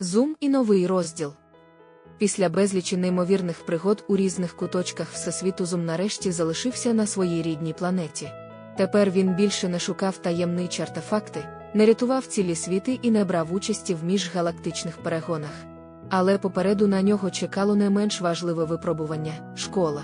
Зум і новий розділ. Після безлічі неймовірних пригод у різних куточках Всесвіту Зум нарешті залишився на своїй рідній планеті. Тепер він більше не шукав таємничі артефакти, не рятував цілі світи і не брав участі в міжгалактичних перегонах. Але попереду на нього чекало не менш важливе випробування школа.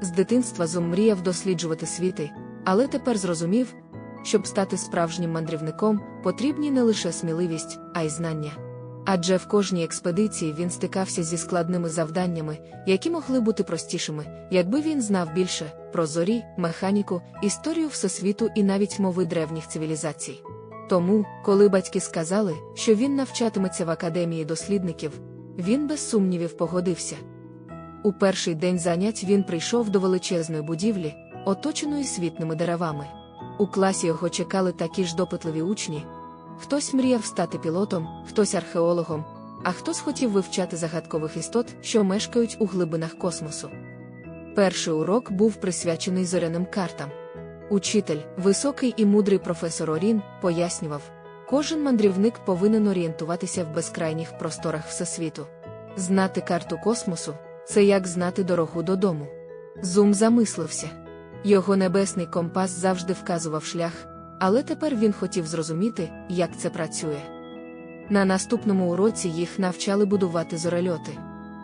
З дитинства Зум мріяв досліджувати світи, але тепер зрозумів, щоб стати справжнім мандрівником, потрібні не лише сміливість, а й знання. Адже в кожній експедиції він стикався зі складними завданнями, які могли бути простішими, якби він знав більше про зорі, механіку, історію всесвіту і навіть мови древніх цивілізацій. Тому, коли батьки сказали, що він навчатиметься в академії дослідників, він без сумнівів погодився. У перший день занять він прийшов до величезної будівлі, оточеної світними деревами. У класі його чекали такі ж допитливі учні. Хтось мріяв стати пілотом, хтось археологом, а хтось хотів вивчати загадкових істот, що мешкають у глибинах космосу. Перший урок був присвячений зоряним картам. Учитель, високий і мудрий професор Орін, пояснював, кожен мандрівник повинен орієнтуватися в безкрайніх просторах Всесвіту. Знати карту космосу це як знати дорогу додому. Зум замислився. Його небесний компас завжди вказував шлях, але тепер він хотів зрозуміти, як це працює. На наступному уроці їх навчали будувати зорельоти.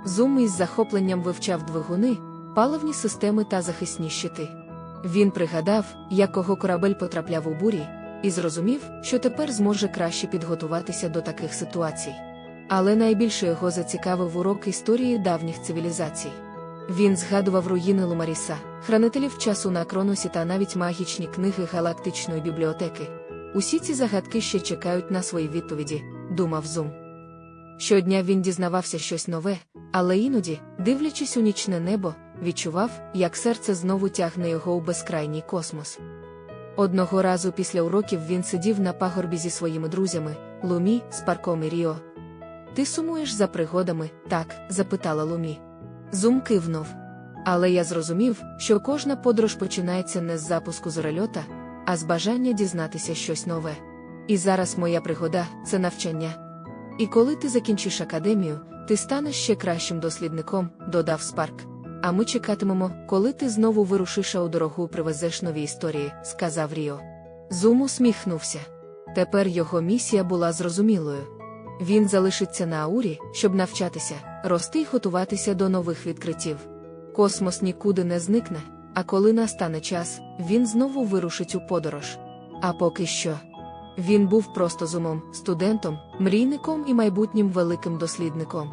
Зум із захопленням вивчав двигуни, паливні системи та захисні щити. Він пригадав, якого корабель потрапляв у бурі, і зрозумів, що тепер зможе краще підготуватися до таких ситуацій. Але найбільше його зацікавив урок історії давніх цивілізацій. Він згадував руїни Лумаріса, хранителів часу на Кроносі та навіть магічні книги галактичної бібліотеки. Усі ці загадки ще чекають на свої відповіді, думав Зум. Щодня він дізнавався щось нове, але іноді, дивлячись у нічне небо, відчував, як серце знову тягне його у безкрайній космос. Одного разу після уроків він сидів на пагорбі зі своїми друзями Лумі, Спарком і Ріо. Ти сумуєш за пригодами? Так, запитала Лумі. Зум кивнув. Але я зрозумів, що кожна подорож починається не з запуску зорельота, а з бажання дізнатися щось нове. І зараз моя пригода це навчання. І коли ти закінчиш академію, ти станеш ще кращим дослідником, додав Спарк. А ми чекатимемо, коли ти знову вирушиш у дорогу привезеш нові історії, сказав Ріо. Зум усміхнувся. Тепер його місія була зрозумілою. Він залишиться на аурі, щоб навчатися, рости й готуватися до нових відкриттів. Космос нікуди не зникне, а коли настане час, він знову вирушить у подорож. А поки що. Він був просто зумом, студентом, мрійником і майбутнім великим дослідником.